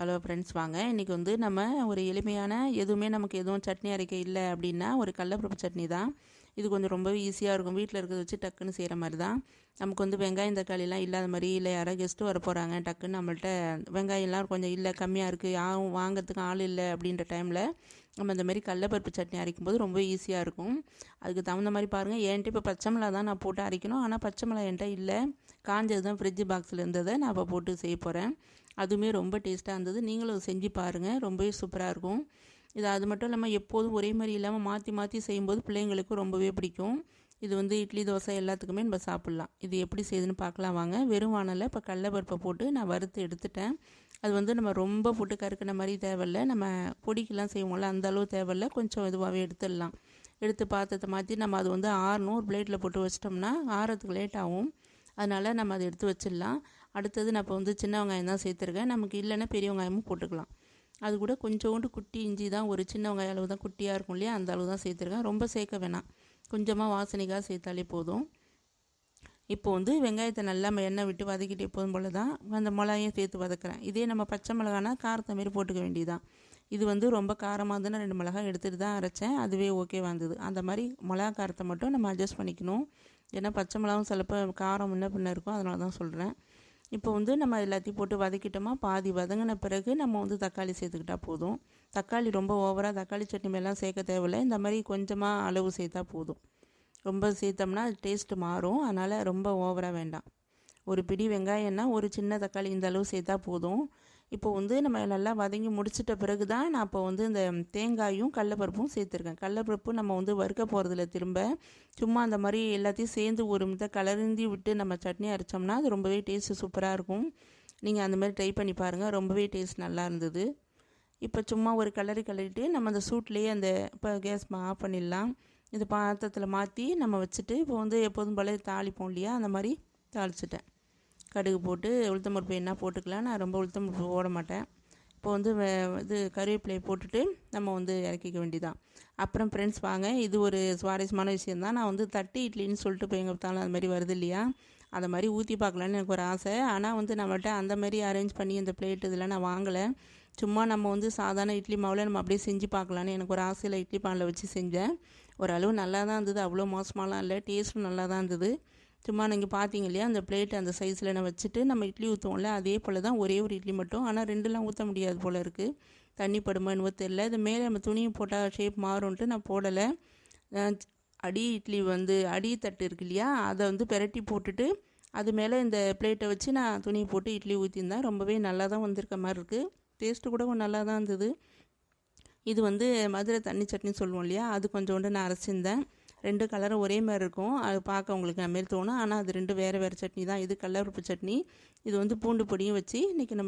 Hello friends வாங்க. இன்றைக்கி வந்து நம்ம ஒரு எளிமையான எதுவுமே நமக்கு எதுவும் சட்னி அரைக்க இல்லை அப்படின்னா ஒரு கடலப்பருப்பு சட்னி தான். இது கொஞ்சம் ரொம்பவே ஈஸியாக இருக்கும். வீட்டில் இருக்கிறத வச்சு டக்குன்னு செய்கிற மாதிரி தான். நமக்கு வந்து வெங்காயம் தக்காளிலாம் இல்லாத மாதிரி இல்லை. யாரோ கெஸ்ட்டு வர போகிறாங்க டக்குன்னு நம்மள்ட்ட வெங்காயம்லாம் கொஞ்சம் இல்லை கம்மியாக இருக்குது யாரும் வாங்கிறதுக்கு ஆள் இல்லை அப்படின்ற டைமில் நம்ம இந்த மாதிரி கடலப்பருப்பு சட்னி அரைக்கும் போது ரொம்ப ஈஸியாக இருக்கும். அதுக்கு தகுந்த மாதிரி பாருங்கள் என்கிட்ட இப்போ பச்சை மிளகா தான் நான் போட்டு அரைக்கணும். ஆனால் பச்சை மிளகா என்கிட்ட இல்லை. காஞ்சது தான் ஃப்ரிட்ஜ் பாக்ஸில் இருந்ததை நான் இப்போ போட்டு செய்ய போகிறேன் அதுவுமே ரொம்ப டேஸ்ட்டாக இருந்தது. நீங்களும் செஞ்சு பாருங்கள் ரொம்பவே சூப்பராக இருக்கும். இது அது மட்டும் இல்லாமல் எப்போதும் ஒரே மாதிரி இல்லாமல் மாற்றி மாற்றி செய்யும்போது பிள்ளைங்களுக்கும் ரொம்பவே பிடிக்கும். இது வந்து இட்லி தோசை எல்லாத்துக்குமே நம்ம சாப்பிட்லாம். இது எப்படி செய்யுதுன்னு பார்க்கலாம் வாங்க. வெறும் வானலில் இப்போ கடலப்பருப்பை போட்டு நான் வறுத்து எடுத்துட்டேன். அது வந்து நம்ம ரொம்ப போட்டு கருக்கின மாதிரி தேவையில்ல. நம்ம பொடிக்கெல்லாம் செய்வோம்ல அந்த அளவு தேவையில்ல. கொஞ்சம் இதுவாகவே எடுத்துடலாம். எடுத்து பாத்திரத்தை மாற்றி நம்ம அது வந்து ஆறணும். ஒரு பிளேட்டில் போட்டு வச்சிட்டோம்னா ஆறதுக்கு லேட் ஆகும். அதனால் நம்ம அதை எடுத்து வச்சிடலாம். அடுத்தது நான் இப்போ வந்து சின்ன வெங்காயம் தான் சேர்த்துருக்கேன். நமக்கு இல்லைன்னா பெரிய வெங்காயமும் போட்டுக்கலாம். அது கூட கொஞ்சோண்டு குட்டி இஞ்சி தான் ஒரு சின்ன வெங்காய அளவு தான் குட்டியாக இருக்கும் இல்லையா அந்த அளவு தான் சேர்த்துருக்கேன். ரொம்ப சேர்க்க வேணாம். கொஞ்சமாக வாசனைக்காக சேர்த்தாலே போதும். இப்போ வந்து வெங்காயத்தை நல்லா எண்ணெய் விட்டு வதக்கிட்டு எப்போதும் போல் தான் அந்த மிளகாயும் சேர்த்து வதக்குறேன். இதே நம்ம பச்சை மிளகானா காரத்தை மாரி போட்டுக்க வேண்டியதான் இது வந்து ரொம்ப காரமாக இருந்ததுன்னா ரெண்டு மிளகாய் எடுத்துகிட்டு தான் அரைச்சேன். அதுவே ஓகே வந்தது அந்த மாதிரி மிளகா காரத்தை மட்டும் நம்ம அட்ஜஸ்ட் பண்ணிக்கணும். ஏன்னா பச்சை மிளகாவும் சிலப்போ காரம் முன்ன பின்ன இருக்கும். அதனால தான் சொல்கிறேன் இப்போ வந்து நம்ம எல்லாத்தையும் போட்டு வதக்கிட்டோமா? பாதி வதங்கின பிறகு நம்ம வந்து தக்காளி சேர்த்துக்கிட்டால் போதும். தக்காளி ரொம்ப ஓவராக தக்காளி சட்னி மேலாம் சேர்க்க தேவையில்லை. இந்த மாதிரி கொஞ்சமாக அளவு சேர்த்தா போதும். ரொம்ப சேர்த்தோம்னா டேஸ்ட்டு மாறும். அதனால் ரொம்ப ஓவராக வேண்டாம். ஒரு பிடி வெங்காயம்னா ஒரு சின்ன தக்காளி இந்த அளவு சேர்த்தா போதும். இப்போ வந்து நம்ம நல்லா வதங்கி முடிச்சிட்ட பிறகு தான் நான் இப்போ வந்து இந்த தேங்காயும் கடலப்பருப்பும் சேர்த்துருக்கேன். கடலப்பருப்பு நம்ம வந்து வறுக்க போகிறதில்ல திரும்ப. சும்மா அந்த மாதிரி எல்லாத்தையும் சேர்ந்து ஒரு மித்த கலருந்தி விட்டு நம்ம சட்னி அரைச்சோம்னா அது ரொம்பவே டேஸ்ட்டு சூப்பராக இருக்கும். நீங்கள் அந்த மாதிரி ட்ரை பண்ணி பாருங்கள் ரொம்பவே டேஸ்ட் நல்லா இருந்தது. இப்போ சும்மா ஒரு கலரி கலரிட்டு நம்ம அந்த சூட்லேயே அந்த இப்போ கேஸ் ஆஃப் பண்ணிடலாம். இது பாத்திரத்தில் மாற்றி நம்ம வச்சுட்டு இப்போ வந்து எப்போதும் போல தாளிப்போம் இல்லையா? அந்த மாதிரி தாளிச்சிட்டேன். கடுகு போட்டு உளுத்தம்பருப்பு என்ன போட்டுக்கலாம். நான் ரொம்ப உளுத்தம்பருப்பு போட மாட்டேன். இப்போ வந்து இது கருவேப்பிலையை போட்டுட்டு நம்ம வந்து இறக்கிக்க வேண்டியதான் அப்புறம் ஃப்ரெண்ட்ஸ் வாங்க இது ஒரு சுவாரஸ்யமான விஷயம் தான். நான் வந்து தட்டு இட்லின்னு சொல்லிட்டு போய் எங்கே பார்த்தாலும் அது மாதிரி வருது இல்லையா? அதை மாதிரி ஊற்றி பார்க்கலான்னு எனக்கு ஒரு ஆசை. ஆனால் வந்து நம்மள்கிட்ட அந்த மாதிரி அரேஞ்ச் பண்ணி அந்த பிளேட் இதெல்லாம் நான் வாங்கலை. சும்மா நம்ம வந்து சாதாரண இட்லி மாவில் நம்ம அப்படியே செஞ்சு பார்க்கலான்னு எனக்கு ஒரு ஆசையில் இட்லி பானில் வச்சு செஞ்சேன். ஓரளவு நல்லா தான் இருந்தது. அவ்வளோ மோசமாலாம் இல்லை. டேஸ்ட்டும் நல்லா தான் இருந்தது. சும்மா நீங்கள் பார்த்தீங்க இல்லையா அந்த பிளேட் அந்த சைஸில் நான் வச்சுட்டு நம்ம இட்லி ஊற்றுவோம்ல அதே போல் தான் ஒரே ஒரு இட்லி மட்டும். ஆனால் ரெண்டுலாம் ஊற்ற முடியாது போல் இருக்குது தண்ணி படுமா என்னவோ தெரில இது மேலே நம்ம துணியை போட்டால் ஷேப் மாறும்ன்ட்டு நான் போடலை. அடி இட்லி வந்து அடி தட்டு இருக்கு இல்லையா அதை வந்து பெரட்டி போட்டுட்டு அது மேலே இந்த பிளேட்டை வச்சு நான் துணியை போட்டு இட்லி ஊற்றிருந்தேன் ரொம்பவே நல்லா தான் வந்திருக்க மாதிரி இருக்குது டேஸ்ட்டு கூட நல்லா தான் இருந்தது. இது வந்து மதுரை தண்ணி சட்னி சொல்லுவோம் இல்லையா அது கொஞ்சோண்டு நான் அரைச்சிருந்தேன். ரெண்டு கலரும் ஒரே மாதிரி இருக்கும். அது பார்க்க உங்களுக்கு நம்ம தோணும். ஆனால் அது ரெண்டு வேறு வேறு சட்னி தான். இது கடலப்பருப்பு சட்னி. இது வந்து பூண்டு பொடியும் வச்சு இன்றைக்கி நம்ம